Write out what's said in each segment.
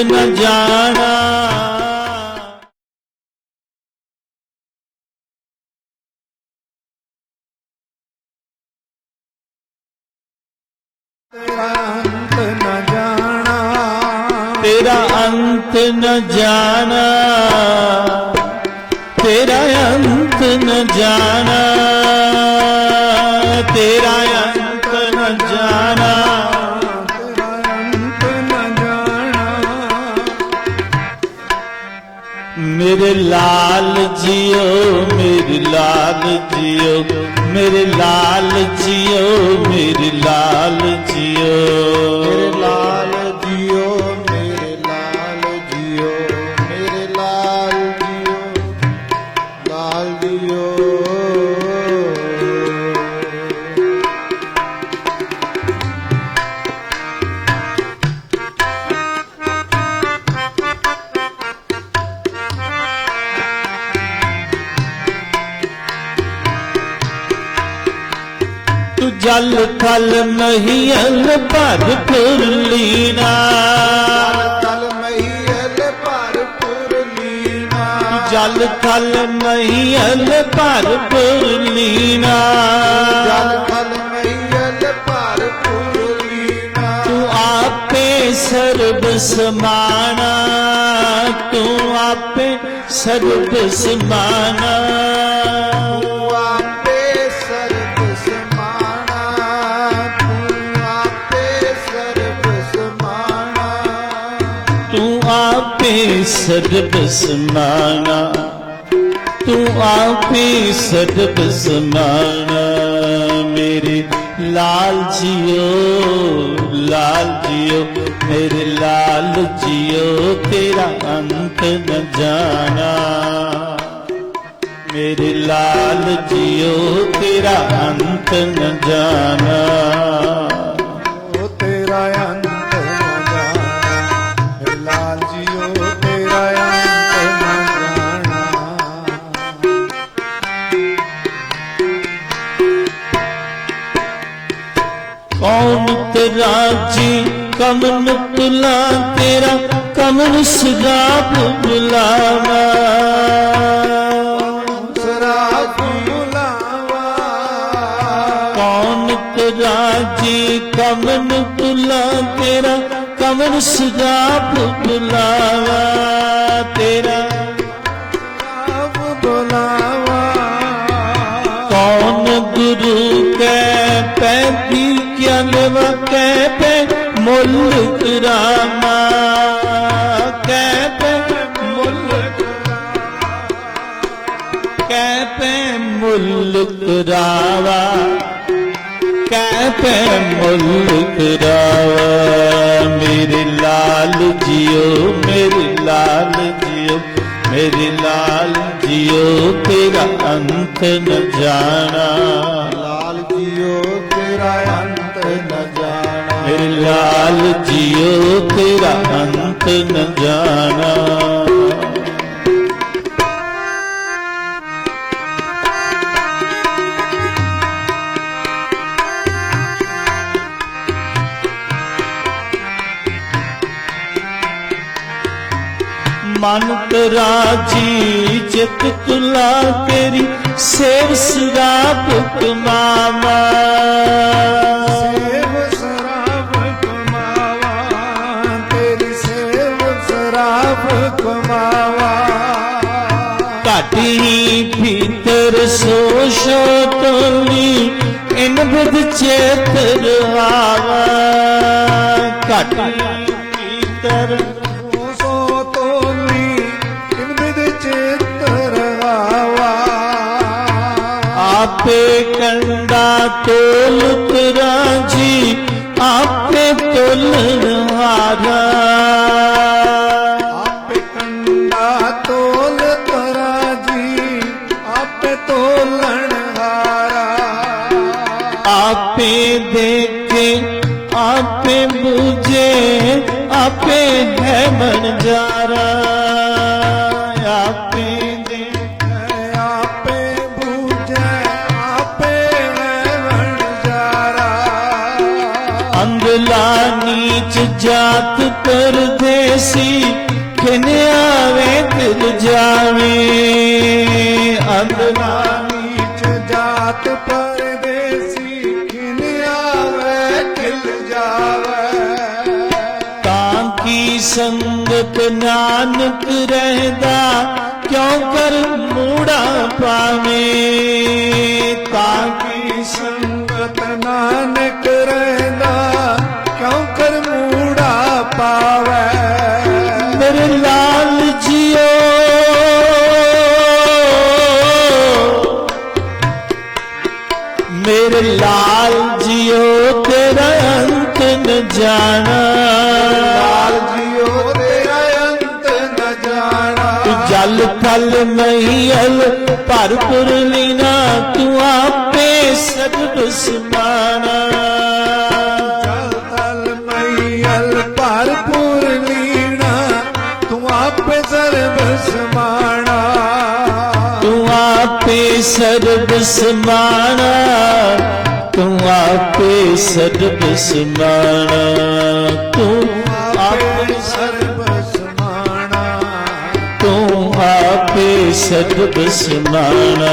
ਨ ਜਾਣਾ ਮੇਰੇ ਲਾਲ ਜੀਓ ਮੇਰੇ ਲਾਲ ਜੀਓ ਮੇਰੇ ਲਾਲ ਜੀਓ ਮੇਰੇ ਲਾਲ ਜੀਓ। ਮੇਰੇ ਲਾਲ ਜਲ ਥਲ ਮਹੀਲ ਭਰ ਲੀਨਾ। ਤਲ ਮਹੀਲ ਭਰਪੁਰ ਲੀਨਾ। ਜਲ ਥਲ ਮਹੀਲ ਭਰ ਲੀਨਾ। ਜਲ ਥਲ ਮਹੀਲ ਭਰਪੁਰ ਲੀਨਾ। ਤੂੰ ਆਪੇ ਸਰਬ ਸਮਾਨਾ ਤੂੰ ਆਪੇ ਸਰਬ ਸਮਾਨਾ ਆਪੇ ਸਰਬ ਸਮਾਨਾ ਤੂੰ ਆਪੇ ਸਰਬ ਸਮਾਨਾ ਮੇਰੇ ਲਾਲ ਜੀਓ ਲਾਲ ਜੀਓ, ਮੇਰੇ ਲਾਲ ਜੀਓ, ਤੇਰਾ ਅੰਤ ਨ ਜਾਣਾ। ਮੇਰੇ ਲਾਲ ਜੀਓ, ਤੇਰਾ ਅੰਤ ਨ ਜਾਣਾ। ਤਰਾਜੀ ਕਮਨ ਤੁਲਾ ਤੇਰਾ ਕਮਨ ਸਦਾ ਬੁਲਾਵਾ ਸਰਾਜ ਬੁਲਾਵਾ ਕੌਣ ਤਰਾਜੀ ਕਮਨ ਤੁਲਾ ਤੇਰਾ ਕਮਨ ਸਦਾ ਬੁਲਾਵਾ ਮੁੱਲ ਕਰਾਮਾ। ਕੈ ਪੈ ਮੁੱਲ ਕੈ ਪੈ ਮੁੱਲ ਕਰਾਵਾ। ਕੈ ਪੈ ਮੁੱਲ ਕਰਾਵਾ। ਮੇਰੇ ਲਾਲ ਜੀਓ, ਮੇਰੇ ਲਾਲ ਜੀਓ, ਮੇਰੇ ਲਾਲ ਜੀਓ, ਤੇਰਾ ਅੰਤ ਨ ਜਾਣਾ। ਜਾਣਾ ਮੇਰੇ ਜੀਓ ਤੇਰਾ ਅੰਤ ਨ ਜਾਣਾ। ਮਨ ਤਰਾਜੀ ਚਿਤ ਤੁਲਾ ਤੇਰੀ ਸੇਵ ਸਰਾਪ ਕਮਾਵਾ ਸੇਵ ਭੀਤਰ ਸੋਸ਼ੋ ਤੋਲੀ ਇਨ ਬਿਦ ਚੇਤ ਰਹਾਵਾ ਘਾਟੀ। ਭੀਤਰ ਸੋ ਤੋਲੀ ਇਨ ਬਿਦ ਚੇਤ ਰਹਾਵਾ ਆਪੇ ਕੰਡਾ ਤੋਲ ਤਰਾਜੀ ਆਪੇ ਤੋਲਣ ਹਾਰਾ आपे देखे आपे बुझे आपे है बन जा रहा आपे देखे आपे बुझे आपे है बन जा रहा अंगला नीच जात पर देसी ਕਿਨ ਆਵੇ ਤਿਲ ਜਾਵੇ ਅੰਦਨਾ ਨਾਨਕ ਰਹਿਦਾ ਕਿਉ ਕਰ ਮੂੜਾ ਪਾਵੇ? ਤਾਂ ਕੀ ਸੰਗਤ ਨਾਨਕ ਰਹਿੰਦਾ ਕਿਉ ਕਰ ਮੂੜਾ ਪਾਵੇ? ਮੇਰੇ ਲਾਲ ਜੀਓ ਮੇਰੇ ਲਾਲ ਜੀਓ ਤੇਰਾ ਅੰਤ ਨ ਜਾਣਾ। ਪਲ ਮਹੀਲ ਭਰਪੁਰ ਲੀਨਾ ਤੂੰ ਆਪੇ ਸਰਬ ਸਮਾਨਾ ਪਲ ਮਹੀਲ ਤੂੰ ਆਪੇ ਸਰਬ ਸਮਾਨਾ ਤੂੰ ਆਪੇ ਸਰਬ ਸਮਾਨਾ ਤੂੰ ਆਪੇ ਸਰਬ ਸਮਾਨਾ ਤੂੰ ਸਰਬ ਸਮਾਣਾ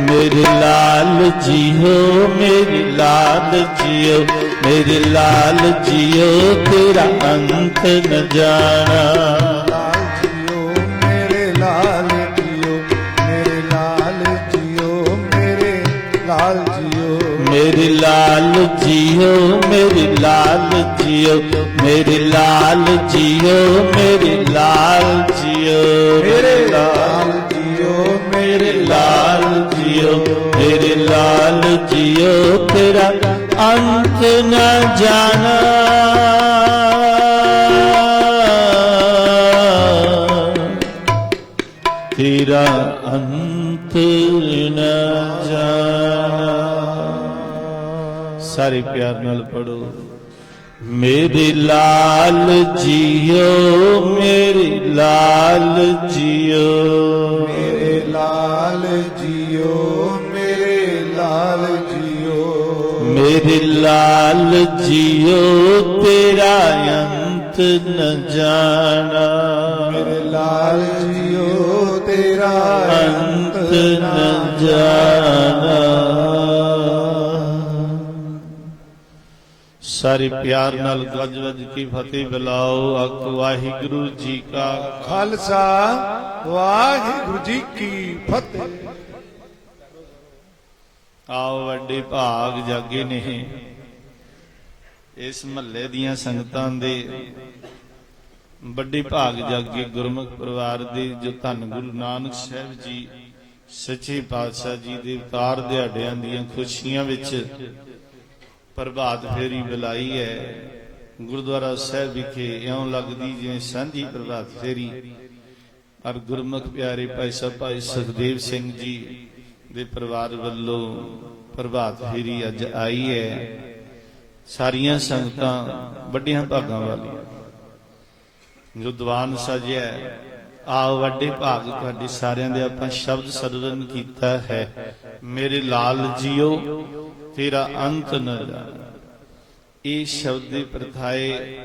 ਮੇਰੇ ਲਾਲ ਜੀਓ, ਮੇਰੇ ਲਾਲ ਜੀਓ, ਮੇਰੇ ਲਾਲ ਜੀਓ, ਤੇਰਾ ਅੰਤ ਨ ਜਾਣਾ। ਮੇਰੇ ਲਾਲ ਜੀਓ ਮੇਰੇ ਲਾਲ ਜੀਓ ਮੇਰੇ ਲਾਲ ਜੀਓ ਮੇਰੇ ਲਾਲ ਜੀਓ ਮੇਰੇ ਲਾਲ ਜੀਓ ਮੇਰੇ ਲਾਲ ਜੀਓ ਮੇਰੇ ਲਾਲ ਜੀਓ ਤੇਰਾ ਅੰਤ ਨ ਜਾਣਾ ਤੇਰਾ ਅੰਤ ਨ ਜਾਣਾ ਸਾਰੇ ਪਿਆਰ ਨਾਲ ਪੜੋ ਮੇਰੇ ਲਾਲ ਜੀਓ ਮੇਰੇ ਲਾਲ ਜੀਓ। ਮੇਰੇ ਲਾਲ ਜੀਓ ਮੇਰੇ ਲਾਲ ਜੀਓ। ਮੇਰੇ ਲਾਲ ਜੀਓ ਤੇਰਾ ਅੰਤ ਨ ਜਾਣਾ। ਮੇਰੇ ਲਾਲ ਜੀਓ ਤੇਰਾ ਅੰਤ ਨ ਜਾਣਾ। ਸਾਰੇ ਪਿਆਰ ਨਾਲ ਗੱਜ ਵੱਜ ਕੇ ਫਤਿਹ ਬੁਲਾਓ। ਆਖ ਵਾਹਿਗੁਰੂ ਜੀ ਕਾ ਖਾਲਸਾ। ਵਾਹਿਗੁਰੂ ਜੀ ਕੀ ਫਤਿਹ। ਆਓ ਵੱਡੇ ਭਾਗ ਜਾਗੇ ਨੇ। ਇਸ ਮਹੱਲੇ ਦੀਆਂ ਸੰਗਤਾਂ ਦੇ ਵੱਡੇ ਭਾਗ ਜਾਗੇ ਗੁਰਮੁਖ ਪਰਿਵਾਰ ਦੇ ਜੋ ਧੰਨ ਗੁਰੂ ਨਾਨਕ ਸਾਹਿਬ ਜੀ ਸੱਚੇ ਪਾਤਸ਼ਾਹ ਜੀ ਦੇ ਅਵਤਾਰ ਦਿਹਾੜਿਆਂ ਦੀਆਂ ਖੁਸ਼ੀਆਂ ਵਿੱਚ ਪ੍ਰਭਾਤ ਫੇਰੀ ਬੁਲਾਈ ਹੈ। ਗੁਰਦੁਆਰਾ ਸਾਹਿਬ ਵਿਖੇ ਇਉਂ ਲੱਗਦੀ ਜਿਵੇਂ ਸਾਂਝੀ ਪ੍ਰਭਾਤ ਫੇਰੀ। ਔਰ ਗੁਰਮੁਖ ਪਿਆਰੇ ਭਾਈ ਸਾਹਿਬ ਭਾਈ ਸੁਖਦੇਵ ਸਿੰਘ ਜੀ ਦੇ ਪਰਿਵਾਰ ਵੱਲੋਂ ਪ੍ਰਭਾਤ ਫੇਰੀ ਅੱਜ ਆਈ ਹੈ। ਸਾਰੀਆਂ ਸੰਗਤਾਂ ਵੱਡੀਆਂ ਭਾਗਾਂ ਵਾਲੀਆਂ। ਜੋ ਦੀਵਾਨ ਸਜਿਆ ਹੈ, ਆਓ ਵੱਡੇ ਭਾਗ ਤੁਹਾਡੇ ਸਾਰਿਆਂ ਦੇ ਆਪਾਂ ਸ਼ਬਦ ਸਰਵਨ ਕੀਤਾ ਹੈ। ਮੇਰੇ ਲਾਲ ਜੀਓ ਤੇਰਾ ਅੰਤ ਨ ਜਾਣਾ ਇਹ ਸ਼ਬਦ ਦੀ ਪ੍ਰਥਾਏ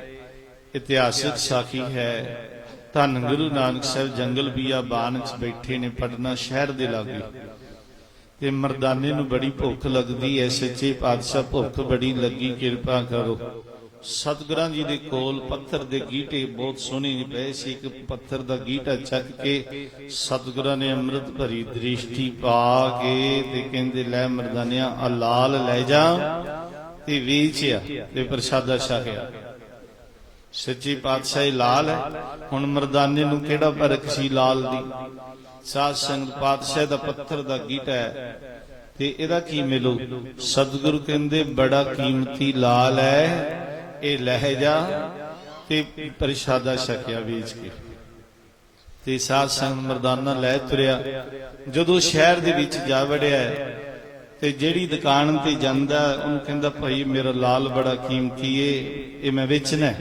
ਇਤਿਹਾਸਿਕ ਸਾਖੀ ਹੈ। ਧੰਨ ਗੁਰੂ ਨਾਨਕ ਸਾਹਿਬ ਜੰਗਲ ਬੀਆਬਾਨ ਚ ਬੈਠੇ ਨੇ ਪਟਨਾ ਸ਼ਹਿਰ ਦੇ ਲਾਗੇ। ਤੇ ਮਰਦਾਨੇ ਨੂੰ ਬੜੀ ਭੁੱਖ ਲੱਗਦੀ ਐ, ਸੱਚੇ ਪਾਤਸ਼ਾਹ ਭੁੱਖ ਬੜੀ ਲੱਗੀ, ਕਿਰਪਾ ਕਰੋ। ਸਤਿਗੁਰਾਂ ਜੀ ਦੇ ਕੋਲ ਪੱਥਰ ਦੇ ਗੀਟੇ ਬਹੁਤ ਸੋਹਣੇ ਪਏ ਸੀ। ਇੱਕ ਪੱਥਰ ਦਾ ਗੀਟਾ ਚੱਕ ਕੇ ਸਤਿਗੁਰਾਂ ਨੇ ਅੰਮ੍ਰਿਤ ਭਰੀ ਦ੍ਰਿਸ਼ਟੀ ਪਾ ਕੇ ਤੇ ਕਹਿੰਦੇ, ਲੈ ਮਰਦਾਨਿਆਂ ਆ ਲਾਲ ਲੈ ਜਾ ਤੇ ਵੇਚਿਆ ਤੇ ਪ੍ਰਸ਼ਾਦਾ ਛਕਿਆ ਸੱਚੀ ਪਾਤਸ਼ਾਹੀ ਲਾਲ ਹੈ। ਹੁਣ ਮਰਦਾਨੇ ਨੂੰ ਕਿਹੜਾ ਪਰਖ ਸੀ ਲਾਲ ਦੀ? ਸਾਧ ਸੰਗਤ ਪਾਤਸ਼ਾਹ ਦਾ ਪੱਥਰ ਦਾ ਗੀਟਾ ਹੈ। ਤੇ ਇਹਦਾ ਕੀ ਮਿਲੂ? ਸਤਿਗੁਰੂ ਕਹਿੰਦੇ, ਬੜਾ ਕੀਮਤੀ ਲਾਲ ਹੈ। ਇਹ ਲਹਿ ਤੇ ਪ੍ਰਸ਼ਾਦਾ ਛਕਿਆ ਵੇਚ ਕੇ। ਤੇ ਸਾਧ ਸੰਗਤ ਮਰਦਾਨਾ ਲੈ ਤੁਰਿਆ। ਜਦੋਂ ਸ਼ਹਿਰ ਦੇ ਵਿੱਚ ਜਾ ਵੜਿਆ ਤੇ ਜਿਹੜੀ ਦੁਕਾਨ ਤੇ ਜਾਂਦਾ ਉਹਨੂੰ ਕਹਿੰਦਾ, ਭਾਈ, ਮੇਰਾ ਲਾਲ ਬੜਾ ਕੀਮਤੀ ਏ, ਇਹ ਮੈਂ ਵੇਚਣਾ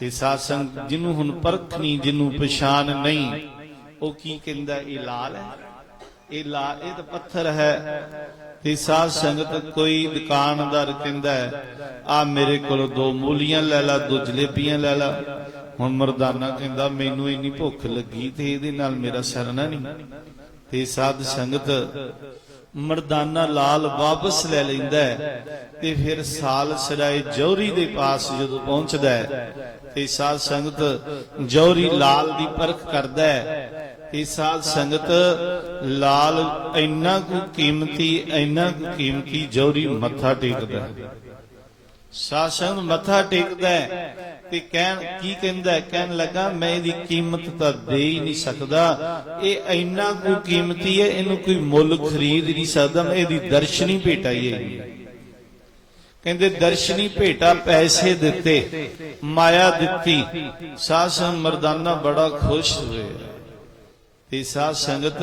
ਤੇ ਸਾਧ ਸੰਗਤ ਜਿਹਨੂੰ ਹੁਣ ਪਰਖ ਨਹੀਂ, ਜਿਹਨੂੰ ਪਛਾਣ ਨਹੀਂ, ਉਹ ਕੀ ਕਹਿੰਦਾ, ਇਹ ਲਾਲ ਹੈ? ਇਹ ਲਾਲ ਇਹ ਤਾਂ ਪੱਥਰ ਹੈ। ਤੇ ਸਾਧ ਸੰਗਤ ਕੋਈ ਦੁਕਾਨਦਾਰ ਕਹਿੰਦਾ ਆ ਮੇਰੇ ਕੋਲ ਦੋ ਮੂਲੀਆਂ ਲੈ ਲਾ, ਦੋ ਜਲੇਬੀਆਂ ਲੈ ਲਾ। ਹੁਣ ਮਰਦਾਨਾ ਕਹਿੰਦਾ, ਮੈਨੂੰ ਇੰਨੀ ਭੁੱਖ ਲੱਗੀ ਤੇ ਇਹਦੇ ਨਾਲ ਮੇਰਾ ਸਰਨਾ ਨਹੀਂ। ਤੇ ਸਾਧ ਸੰਗਤ ਮਰਦਾਨਾ ਲਾਲ ਵਾਪਸ ਲੈ ਲੈਂਦਾ ਤੇ ਫਿਰ ਸਾਲ ਸਰਾਏ ਜੌਹਰੀ ਦੇ ਪਾਸ ਜਦੋਂ ਪਹੁੰਚਦਾ ਤੇ ਸਾਧ ਸੰਗਤ ਜੌਹਰੀ ਲਾਲ ਦੀ ਪਰਖ ਕਰਦਾ ਹੈ ਸਾਧ ਸੰਗਤ ਲਾਲ ਇੰਨਾ ਕੁ ਕੀਮਤੀ, ਇੰਨਾ ਕੁ ਕੀਮਤੀ ਜੌਹਰੀ ਮੱਥਾ ਟੇਕਦਾ ਹੈ। ਸਾਧ ਮੱਥਾ ਟੇਕਦਾ ਤੇ ਕਹਿਣ, ਕੀ ਕਹਿੰਦਾ ਕਹਿਣ ਲੱਗਾ, ਮੈਂ ਇਹਦੀ ਕੀਮਤ ਤਾਂ ਦੇ ਹੀ ਨਹੀਂ ਸਕਦਾ। ਇਹ ਇੰਨਾ ਕੁ ਕੀਮਤੀ ਹੈ, ਇਹਨੂੰ ਕੋਈ ਮੁੱਲ ਖਰੀਦ ਨਹੀਂ ਸਕਦਾ। ਮੈਂ ਇਹਦੀ ਦਰਸ਼ਨੀ ਭੇਟਾ ਹੀ ਹੈ ਕਹਿੰਦੇ, ਦਰਸ਼ਨੀ ਭੇਟਾ, ਪੈਸੇ ਦਿੱਤੇ, ਮਾਇਆ ਦਿੱਤੀ। ਸਾਧ ਮਰਦਾਨਾ ਬੜਾ ਖੁਸ਼ ਹੋਇਆ। ਤੇ ਸਾਧ ਸੰਗਤ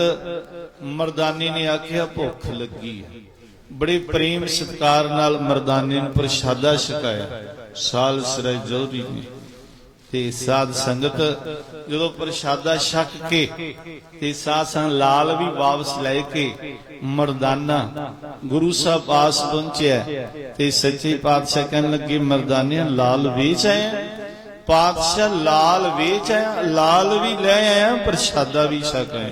ਮਰਦਾਨੀ ਨੇ ਆਖਿਆ, ਭੁੱਖ ਲੱਗੀ ਹੈ ਬੜੇ ਪ੍ਰੇਮ ਸਤਕਾਰ ਨਾਲ ਮਰਦਾਨੇ ਨੂੰ ਪ੍ਰਸ਼ਾਦਾ ਛਕਾਇਆ। ਸਾਲ ਸਰੇ ਜੋਰੀ ਨੇ ਤੇ ਸਾਧ ਸੰਗਤ ਜਦੋਂ ਪ੍ਰਸ਼ਾਦਾ ਛਕ ਕੇ ਤੇ ਸਾਧ ਸੰਗ ਲਾਲ ਵੀ ਵਾਪਸ ਲੈ ਕੇ ਮਰਦਾਨਾ ਗੁਰੂ ਸਾਹਿਬ ਪਾਸ ਪਹੁੰਚਿਆ ਤੇ ਸੱਚੇ ਪਾਤਸ਼ਾਹ ਕਹਿਣ ਲੱਗੇ, ਮਰਦਾਨਿਆਂ, ਲਾਲ ਵੇਚ ਆਇਆ? ਪਾਤਸ਼ਾਹ ਲਾਲ ਵੇਚ ਆਇਆ, ਲਾਲ ਵੀ ਲੈ ਆਇਆ, ਪ੍ਰਸ਼ਾਦਾ ਵੀ ਛਕ ਆਇਆ।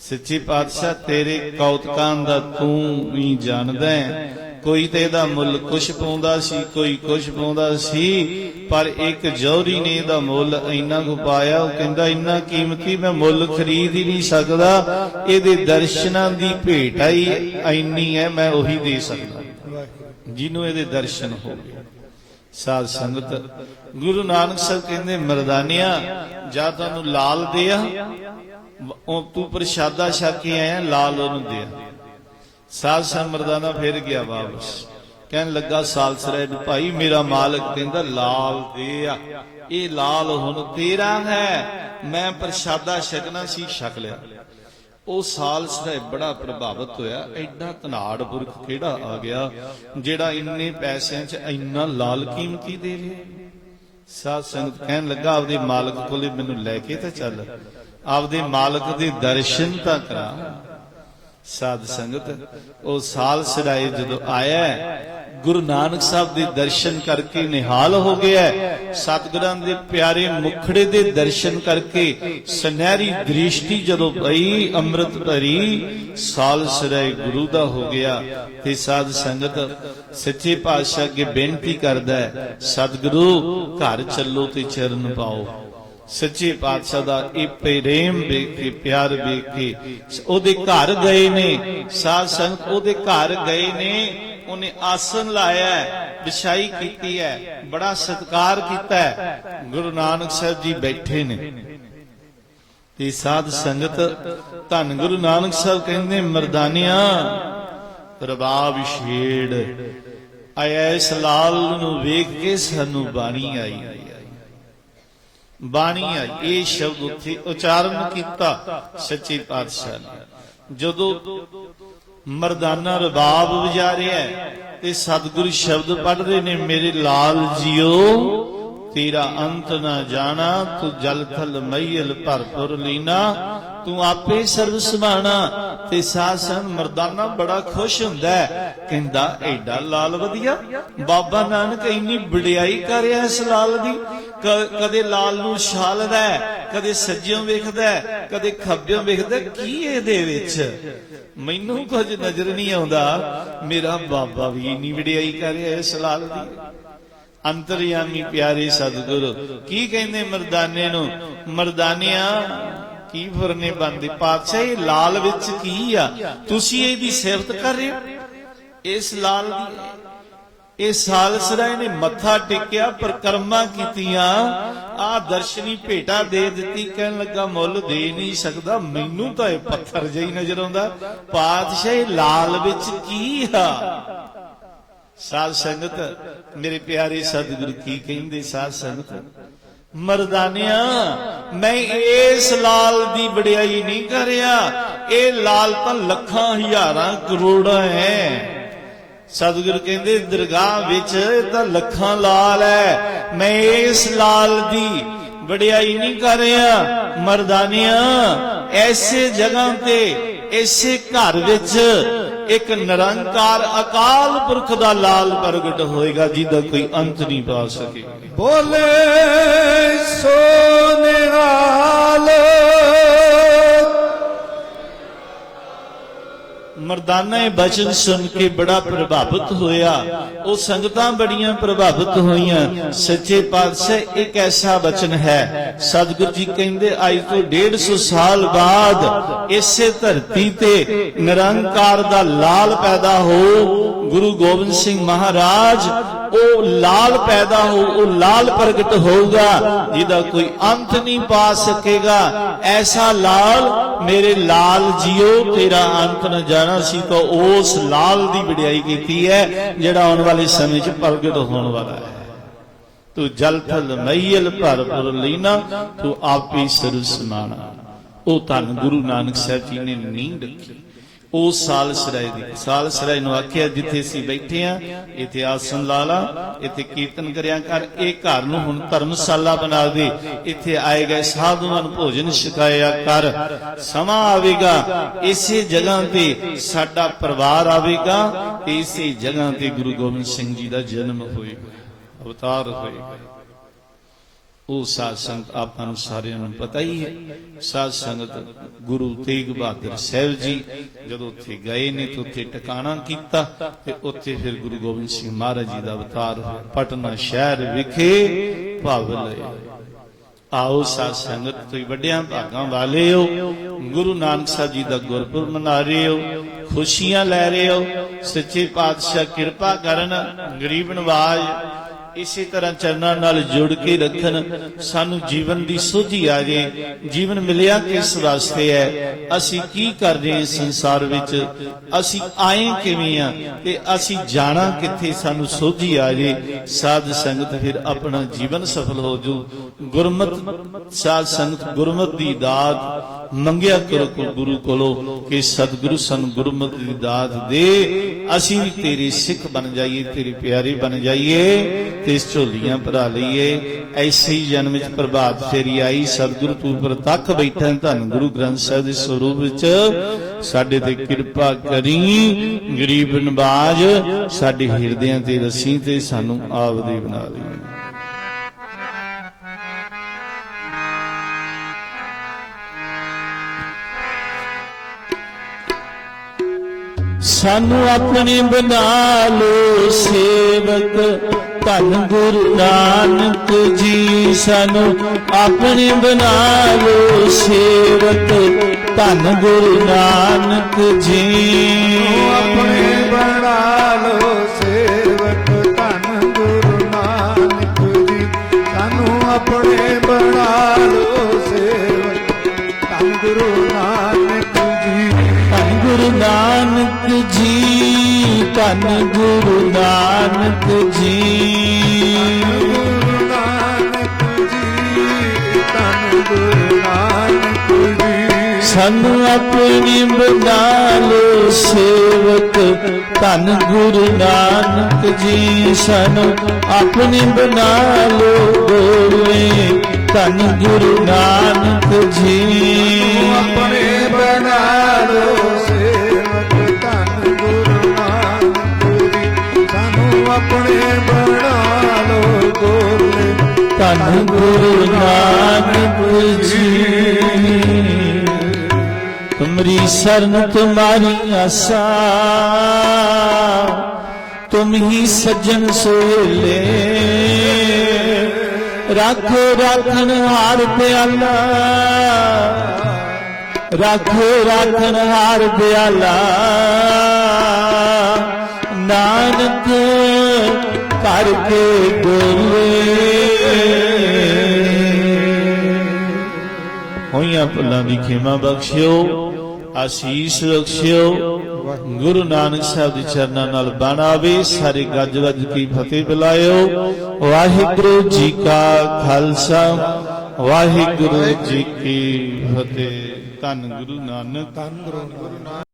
ਸੱਚੇ ਪਾਤਸ਼ਾਹ, ਤੇਰੇ ਕੌਤਕਾਂ ਦਾ ਤੂੰ ਵੀ ਜਾਣਦਾ ਹੈ। ਕੋਈ ਤੇ ਇਹਦਾ ਮੁੱਲ ਕੁਛ ਪਾਉਂਦਾ ਸੀ, ਕੋਈ ਕੁਛ ਪਾਉਂਦਾ ਸੀ, ਪਰ ਇੱਕ ਜੌਹਰੀ ਨੇ ਇਹਦਾ ਮੁੱਲ ਇੰਨਾ ਕੁ ਪਾਇਆ, ਉਹ ਕਹਿੰਦਾ ਇੰਨਾ ਕੀਮਤੀ ਮੈਂ ਮੁੱਲ ਖਰੀਦ ਹੀ ਨਹੀਂ ਸਕਦਾ। ਇਹਦੇ ਦਰਸ਼ਨਾਂ ਦੀ ਭੇਟ ਆਈ, ਇੰਨੀ ਹੈ, ਮੈਂ ਉਹੀ ਦੇ ਸਕਦਾ। ਜਿਹਨੂੰ ਇਹਦੇ ਦਰਸ਼ਨ ਹੋ ਗਏ। ਸਾਧ ਸੰਗਤ, ਗੁਰੂ ਨਾਨਕ ਸਾਹਿਬ ਕਹਿੰਦੇ, ਮਰਦਾਨਿਆ, ਜਾਂ ਤੁਹਾਨੂੰ ਲਾਲ ਦਿਆ, ਉਹ ਤੂੰ ਪ੍ਰਸ਼ਾਦਾ ਛਕ ਕੇ ਆਇਆ, ਲਾਲ ਉਹਨੂੰ ਦਿਆ। ਸਾਧ ਸੰਗ ਮਰਦਾਨਾ ਫਿਰ ਗਿਆ ਵਾਪਸ। ਕਹਿਣ ਲੱਗਾ ਸਾਲਸਰੇ ਨੂੰ ਭਾਈ, ਮੇਰਾ ਮਾਲਕ ਕਹਿੰਦਾ, ਲਾਲ ਦੇ ਆ ਇਹ ਲਾਲ ਹੁਣ ਤੇਰਾ ਹੈ। ਮੈਂ ਪ੍ਰਸ਼ਾਦਾ ਛਕਣਾ ਸੀ, ਛਕ ਲਿਆ। ਉਹ ਸਾਲਸਰੇ ਬੜਾ ਪ੍ਰਭਾਵਿਤ ਹੋਇਆ। ਐਡਾ ਧਨਾੜ ਪੁਰਖ ਕਿਹੜਾ ਆ ਗਿਆ ਜਿਹੜਾ ਇੰਨੇ ਪੈਸਿਆਂ 'ਚ ਇੰਨਾ ਲਾਲ ਕੀਮਤੀ ਦੇ ਸਾਧ ਸੰਗਤ ਕਹਿਣ ਲੱਗਾ, ਆਪਦੇ ਮਾਲਕ ਕੋਲੇ ਮੈਨੂੰ ਲੈ ਕੇ ਤਾਂ ਚੱਲ। ਆਪਦੇ ਮਾਲਕ ਦੇ ਦਰਸ਼ਨ ਤਾਂ ਕਰਾ। ਸਾਧ ਸੰਗਤ, ਉਹ ਸਾਲ ਸਰਾਏ ਜਦੋਂ ਆਇਆ, ਗੁਰੂ ਨਾਨਕ ਸਾਹਿਬ ਦੇ ਦਰਸ਼ਨ ਕਰਕੇ ਨਿਹਾਲ ਹੋ ਗਿਆ। ਸਤਿਗੁਰਾਂ ਦੇ ਪਿਆਰੇ ਮੁਖੜੇ ਦੇ ਦਰਸ਼ਨ ਕਰਕੇ ਸੁਨਹਿਰੀ ਦ੍ਰਿਸ਼ਟੀ ਜਦੋਂ ਪਈ, ਅੰਮ੍ਰਿਤ ਭਰੀ ਸਾਲ ਸਰਾਏ ਗੁਰੂ ਦਾ ਹੋ ਗਿਆ। ਤੇ ਸਾਧ ਸੰਗਤ ਸੱਚੇ ਪਾਤਸ਼ਾਹ ਅੱਗੇ ਬੇਨਤੀ ਕਰਦਾ ਹੈ, ਸਤਿਗੁਰੂ, ਘਰ ਚੱਲੋ ਤੇ ਚਰਨ ਪਾਓ। ਸੱਚੇ ਪਾਤਸ਼ਾਹ ਦਾ ਇਹ ਪ੍ਰੇਮ ਵੇਖ ਕੇ, ਪਿਆਰ ਵੇਖ ਕੇ, ਉਹਦੇ ਘਰ ਗਏ ਨੇ, ਸਾਧ ਸੰਗਤ ਉਹਦੇ ਘਰ ਗਏ ਨੇ ਉਹਨੇ ਆਸਨ ਲਾਇਆ ਹੈ, ਵਿਛਾਈ ਕੀਤੀ ਹੈ ਬੜਾ ਸਤਿਕਾਰ ਕੀਤਾ ਹੈ। ਗੁਰੂ ਨਾਨਕ ਸਾਹਿਬ ਜੀ ਬੈਠੇ ਨੇ। ਤੇ ਸਾਧ ਸੰਗਤ ਧੰਨ ਗੁਰੂ ਨਾਨਕ ਸਾਹਿਬ ਕਹਿੰਦੇ ਮਰਦਾਨਿਆਂ ਰਬਾਬ ਛੇੜ। ਆਇਆ ਇਸ ਲਾਲ ਨੂੰ ਵੇਖ ਕੇ ਸਾਨੂੰ ਬਾਣੀ ਆਈ। ਬਾਣੀ ਆਈ। ਇਹ ਸ਼ਬਦ ਉੱਥੇ ਉਚਾਰਨ ਕੀਤਾ ਸੱਚੇ ਪਾਤਸ਼ਾਹ ਨੇ। ਜਦੋਂ ਮਰਦਾਨਾ ਰਬਾਬ ਵਜਾ ਰਿਹਾ ਤੇ ਸਤਿਗੁਰੂ ਸ਼ਬਦ ਪੜ੍ਹ ਰਹੇ ਨੇ, ਮੇਰੇ ਲਾਲ ਜੀਓ, ਤੇਰਾ ਅੰਤ ਨਾ ਜਾਣਾ, ਤੂੰ ਜਲ ਥਲ ਮਈਲ ਭਰਪੁਰ ਲੀਨਾ ਤੂੰ ਆਪੇ ਸਰਬ ਸਮਾਣਾ ਤੇ ਸਾਸਨ ਮਰਦਾਨਾ ਬੜਾ ਖੁਸ਼ ਹੁੰਦਾ ਕਹਿੰਦਾ, ਐਡਾ ਲਾਲ ਵਧੀਆ। ਬਾਬਾ ਨਾਨਕ ਇੰਨੀ ਵਡਿਆਈ ਕਰ ਰਿਹਾ ਇਸ ਲਾਲ ਦੀ। ਕਦੇ ਲਾਲ ਨੂੰ ਛਾਲਦਾ ਕਦੇ ਸੱਜਿਓਂ ਵੇਖਦਾ ਕਦੇ ਖੱਬਿਓਂ ਵੇਖਦਾ ਕੀ ਇਹਦੇ ਵਿੱਚ? ਮੈਨੂੰ ਕੁਝ ਨਜ਼ਰ ਨਹੀਂ ਆਉਂਦਾ। ਮੇਰਾ ਬਾਬਾ ਵੀ ਇੰਨੀ ਵਡਿਆਈ ਕਰ ਰਿਹਾ ਇਸ ਲਾਲ ਦੀ। ਅੰਤਰਯਾਮੀ ਪਿਆਰੇ ਸਤਿਗੁਰੂ, ਕੀ ਕਹਿੰਦੇ ਮਰਦਾਨੇ ਨੂੰ? ਮਰਦਾਨਿਆ ਕੀ ਫਰਨੇ ਬੰਦੇ ਪਾਤਸ਼ਾਹ, ਲਾਲ ਵਿੱਚ ਕੀ ਆ? ਤੁਸੀਂ ਇਹਦੀ ਸਿਫਤ ਕਰ ਰਹੇ ਹੋ? ਇਸ ਲਾਲ ਦੀ ਇਹ ਸਾਲਸਰਾਏ ਨੇ ਮੱਥਾ ਟੇਕਿਆ, ਪ੍ਰਕਰਮਾ ਕੀਤੀਆਂ। ਆ ਦਰਸ਼ਨੀ ਭੇਟਾ ਦੇ ਦਿੱਤੀ, ਕਹਿਣ ਲੱਗਾ, ਮੁੱਲ ਦੇ ਨਹੀਂ ਸਕਦਾ, ਮੈਨੂੰ ਤਾਂ ਇਹ ਪੱਥਰ ਜਿਹਾ ਨਜ਼ਰ ਆਉਂਦਾ। ਪਾਤਸ਼ਾਹ, ਲਾਲ ਵਿੱਚ ਕੀ ਆ? ਸਾਧ ਸੰਗਤ, ਮੇਰੇ ਪਿਆਰੇ ਸਤਿਗੁਰੂ, ਕੀ ਕਹਿੰਦੇ ਸਾਧ ਸੰਗਤ? ਮਰਦਾਨਿਆ, ਮੈਂ ਇਸ ਲਾਲ ਦੀ ਵਡਿਆਈ ਨਹੀਂ ਕਰਿਆ ਇਹ ਲਾਲ ਤਾਂ ਲੱਖਾਂ ਹਜ਼ਾਰਾਂ ਕਰੋੜਾਂ ਹੈ। ਸਤਿਗੁਰੂ ਕਹਿੰਦੇ, ਦਰਗਾਹ ਵਿੱਚ ਤਾਂ ਲੱਖਾਂ ਲਾਲ ਹੈ। ਮੈਂ ਇਸ ਲਾਲ ਦੀ ਵਡਿਆਈ ਨਹੀਂ ਕਰ ਰਿਹਾ। ਮਰਦਾਨਿਆਂ, ਐਸੇ ਜਗ੍ਹਾ ਤੇ ਇਸੇ ਘਰ ਵਿੱਚ ਇੱਕ ਨਿਰੰਕਾਰ ਅਕਾਲ ਪੁਰਖ ਦਾ ਲਾਲ ਪ੍ਰਗਟ ਹੋਏਗਾ, ਜਿਹਦਾ ਕੋਈ ਅੰਤ ਨਹੀਂ ਪਾ ਸਕੇ। ਬੋਲੇ ਸੋ ਨਿਹਾਲ ਮਰਦਾਨਾ ਬਚਨ ਸੁਣ ਕੇ ਬੜਾ ਪ੍ਰਭਾਵਿਤ ਹੋਇਆ। ਉਹ ਸੰਗਤਾਂ ਬੜੀਆਂ ਪ੍ਰਭਾਵਿਤ ਹੋਈਆਂ। ਸੱਚੇ ਪਾਤਸ਼ਾਹ, ਇੱਕ ਐਸਾ ਬਚਨ ਹੈ। ਸਤਿਗੁਰੂ ਜੀ ਕਹਿੰਦੇ ਅੱਜ ਤੋਂ 150 ਸਾਲ ਬਾਅਦ ਇਸੇ ਧਰਤੀ ਤੇ ਨਿਰੰਕਾਰ ਦਾ ਲਾਲ ਪੈਦਾ ਹੋ। ਗੁਰੂ ਗੋਬਿੰਦ ਸਿੰਘ ਮਹਾਰਾਜ ਉਹ ਲਾਲ ਪੈਦਾ ਹੋ, ਉਹ ਲਾਲ ਪ੍ਰਗਟ ਹੋਊਗਾ, ਜਿਹਦਾ ਕੋਈ ਅੰਤ ਨਹੀਂ ਪਾ ਸਕੇਗਾ। ਐਸਾ ਲਾਲ ਮੇਰੇ ਲਾਲ ਜੀਓ, ਤੇਰਾ ਅੰਤ न ਜਾਣਾ ਸੀ ਤਾਂ ਉਸ ਲਾਲ ਦੀ ਵਡਿਆਈ ਕੀਤੀ ਹੈ, ਜਿਹੜਾ ਆਉਣ ਵਾਲੇ ਸਮੇਂ 'ਚ ਪ੍ਰਗਟ ਹੋਣ ਵਾਲਾ ਹੈ। ਤੂੰ ਜਲ ਥਲ ਮਈਲ ਭਰਪੁਰ ਲੀਨਾ, ਤੂੰ ਆਪੇ ਸਰੁ ਉਹ ਧੰਨ ਗੁਰੂ ਨਾਨਕ ਸਾਹਿਬ ਜੀ ਨੇ ਨੀਂਦ ਰੱਖੀ। ਉਹ ਸਾਲ ਦੀ। ਸਾਲ ਨੂੰ ਆਖਿਆ, ਜਿੱਥੇ ਅਸੀਂ ਬੈਠੇ ਆ, ਇੱਥੇ ਆਸਣ ਲਾ ਲਾ ਇੱਥੇ ਕੀਰਤਨ ਕਰਿਆ ਕਰ, ਇਹ ਘਰ ਨੂੰ ਹੁਣ ਧਰਮਸ਼ਾਲਾ ਬਣਾ ਦੇ। ਇੱਥੇ ਆਏ ਗਏ ਸਾਧੂਆਂ ਨੂੰ ਭੋਜਨ ਛਕਾਇਆ ਕਰ। ਸਮਾਂ ਆਵੇਗਾ, ਇਸੇ ਜਗ੍ਹਾ ਤੇ ਸਾਡਾ ਪਰਿਵਾਰ ਆਵੇਗਾ, ਇਸੇ ਜਗ੍ਹਾ ਤੇ ਗੁਰੂ ਗੋਬਿੰਦ ਸਿੰਘ ਜੀ ਦਾ ਜਨਮ ਹੋਏਗਾ ਅਵਤਾਰ ਹੋਏਗਾ ਉਹ ਸਾਧ ਸੰਗਤ ਆਪਾਂ ਨੂੰ ਸਾਰਿਆਂ ਨੂੰ ਪਤਾ ਹੀ ਹੈ। ਸਾਧ ਸੰਗਤ ਗੁਰੂ ਤੇਗ ਬਹਾਦਰ ਸਾਹਿਬ ਜੀ ਜਦੋਂ ਉੱਥੇ ਗਏ ਨੇ ਤੇ ਉੱਥੇ ਟਿਕਾਣਾ ਕੀਤਾ ਤੇ ਉੱਥੇ ਫਿਰ ਗੁਰੂ ਗੋਬਿੰਦ ਸਿੰਘ ਮਹਾਰਾਜ ਜੀ ਦਾ ਅਵਤਾਰ ਪਟਨਾ ਸ਼ਹਿਰ ਵਿਖੇ ਭਵ ਲਏ। ਆਓ ਸਾਧ ਸੰਗਤ ਤੁਸੀਂ ਵੱਡਿਆਂ ਭਾਗਾਂ ਵਾਲੇ ਹੋ। ਗੁਰੂ ਨਾਨਕ ਸਾਹਿਬ ਜੀ ਦਾ ਗੁਰਪੁਰਬ ਮਨਾ ਰਹੇ ਹੋ। ਖੁਸ਼ੀਆਂ ਲੈ ਰਹੇ ਹੋ। ਸੱਚੇ ਪਾਤਸ਼ਾਹ ਕਿਰਪਾ ਕਰਨ, ਗਰੀਬ ਨਵਾਜ ਇਸੇ ਤਰ੍ਹਾਂ ਚਰਨਾਂ ਨਾਲ ਜੁੜ ਕੇ ਰੱਖਣ, ਸਾਨੂੰ ਜੀਵਨ ਦੀ ਸੋਝੀ ਆ ਜੇ, ਜੀਵਨ ਮਿਲਿਆ ਕਿਸ ਵਾਸਤੇ ਹੈ? ਅਸੀਂ ਕੀ ਕਰ ਰਹੇ ਹਾਂ ਸੰਸਾਰ ਵਿੱਚ? ਅਸੀਂ ਆਏ ਕਿਵੇਂ ਆ ਤੇ ਅਸੀਂ ਜਾਣਾ ਕਿੱਥੇ? ਸਾਨੂੰ ਸੋਝੀ ਆ ਜੇ। ਸਾਧ ਸੰਗਤ ਫਿਰ ਆਪਣਾ ਜੀਵਨ ਸਫਲ ਹੋ ਜੂ। ਗੁਰਮਤ, ਸਾਧ ਸੰਗਤ ਗੁਰਮਤ ਦੀ ਦਾਤ ਮੰਗਿਆ ਕਰੋ ਗੁਰੂ ਕੋਲੋਂ ਕਿ ਸਤਿਗੁਰੂ ਸਾਨੂੰ ਗੁਰਮਤ ਦੀ ਦਾਤ ਦੇ। ਅਸੀਂ ਤੇਰੇ ਸਿੱਖ ਬਣ ਜਾਈਏ, ਤੇਰੇ ਪਿਆਰੇ ਬਣ ਜਾਈਏ ਤੇ ਇਸ ਝੋਲੀਆਂ ਭਰਾ ਲਈਏ। ਐਸੇ ਹੀ ਜਨਮ ਵਿੱਚ ਪ੍ਰਭਾਤ ਫੇਰੀ ਆਈ। ਸਤਿਗੁਰੂ ਤੂੰ ਪ੍ਰਤੱਖ ਬੈਠਾ ਧੰਨ ਗੁਰੂ ਗ੍ਰੰਥ ਸਾਹਿਬ ਦੇ ਸਰੂਪ ਵਿੱਚ ਸਾਡੇ ਤੇ ਕਿਰਪਾ ਕਰੀ। ਗਰੀਬ ਨਵਾਜ, ਸਾਡੇ ਹਿਰਦਿਆਂ ਤੇ ਰਸੀ ਤੇ ਸਾਨੂੰ ਆਪਦੇ ਬਣਾ ਲਈ ਸਾਨੂੰ ਆਪਣੇ ਬਣਾ ਲੋ ਸੇਵਕ। ਧੰਨ ਗੁਰੂ ਨਾਨਕ ਜੀ ਸਾਨੂੰ ਆਪਣੇ ਬਣਾ ਲੋ ਸੇਵਕ। ਧੰਨ ਗੁਰੂ ਨਾਨਕ ਜੀ। ਆਪਣੇ ਬਣਾ ਲੋ ਸੇਵਕ। ਧੰਨ ਗੁਰੂ ਨਾਨਕ ਜੀ ਸਾਨੂੰ ਆਪਣੇ ਬਣਾ ਲੋ ਸੇਵਕ। ਧੰਨ ਗੁਰੂ ਨਾਨਕ ਜੀ। ਧੰਨ ਗੁਰੂ ਨਾਨਕ ਜੀ ਧੰਨ ਗੁਰੂ ਨਾਨਕ ਜੀ। ਗੁਰੂ ਨਾਨਕ ਜੀ ਧੰਨ ਗੁਰੂ ਨਾਨਕ ਜੀ। ਸਾਨੂੰ ਆਪਣੀ ਬਣਾ ਲੋ ਸੇਵਕ ਧੰਨ ਗੁਰੂ ਨਾਨਕ ਜੀ। ਸਾਨੂੰ ਆਪਣੀ ਬਣਾ ਲੋ ਗੋਲੇ ਧੰਨ ਗੁਰੂ ਨਾਨਕ ਜੀ। ਆਪਣੇ ਬਣਾ ਲੋ ਧੰਨ ਗੁਰੂ ਨਾਨਕ ਜੀ। ਤੁਮਰੀ ਸ਼ਰਨ ਤੁਮਾਰੀ ਆਸਾ। ਤੁਮ ਹੀ ਸੱਜਣ ਸੋਲੇ। ਰੱਖੋ, ਰੱਖਣ ਹਾਰ ਪਿਆਲਾ। ਰੱਖੋ, ਰਾਖਣ ਹਾਰ ਪਿਆਲਾ। ਨਾਨਕ ਕਰਕੇ ਡੋਲੇ ਹੋਈਆਂ ਭੁੱਲਾਂ ਦੀ ਖਿਮਾ ਬਖਸ਼ਿਓ, ਆਸੀਸ ਬਖਸ਼ਿਓ ਗੁਰੂ ਨਾਨਕ ਸਾਹਿਬ ਦੇ ਚਰਨਾਂ ਨਾਲ ਬਣ ਆਵੇ, ਸਾਰੇ ਗੱਜ ਵੱਜ ਕੀ ਫਤਿਹ ਬੁਲਾਇਓ। ਵਾਹਿਗੁਰੂ ਜੀ ਕਾ ਖਾਲਸਾ, ਵਾਹਿਗੁਰੂ ਜੀ ਕੀ ਫਤਿਹ। ਧੰਨ ਗੁਰੂ ਨਾਨਕ। ਧੰਨ ਗੁਰੂ ਨਾਨਕ।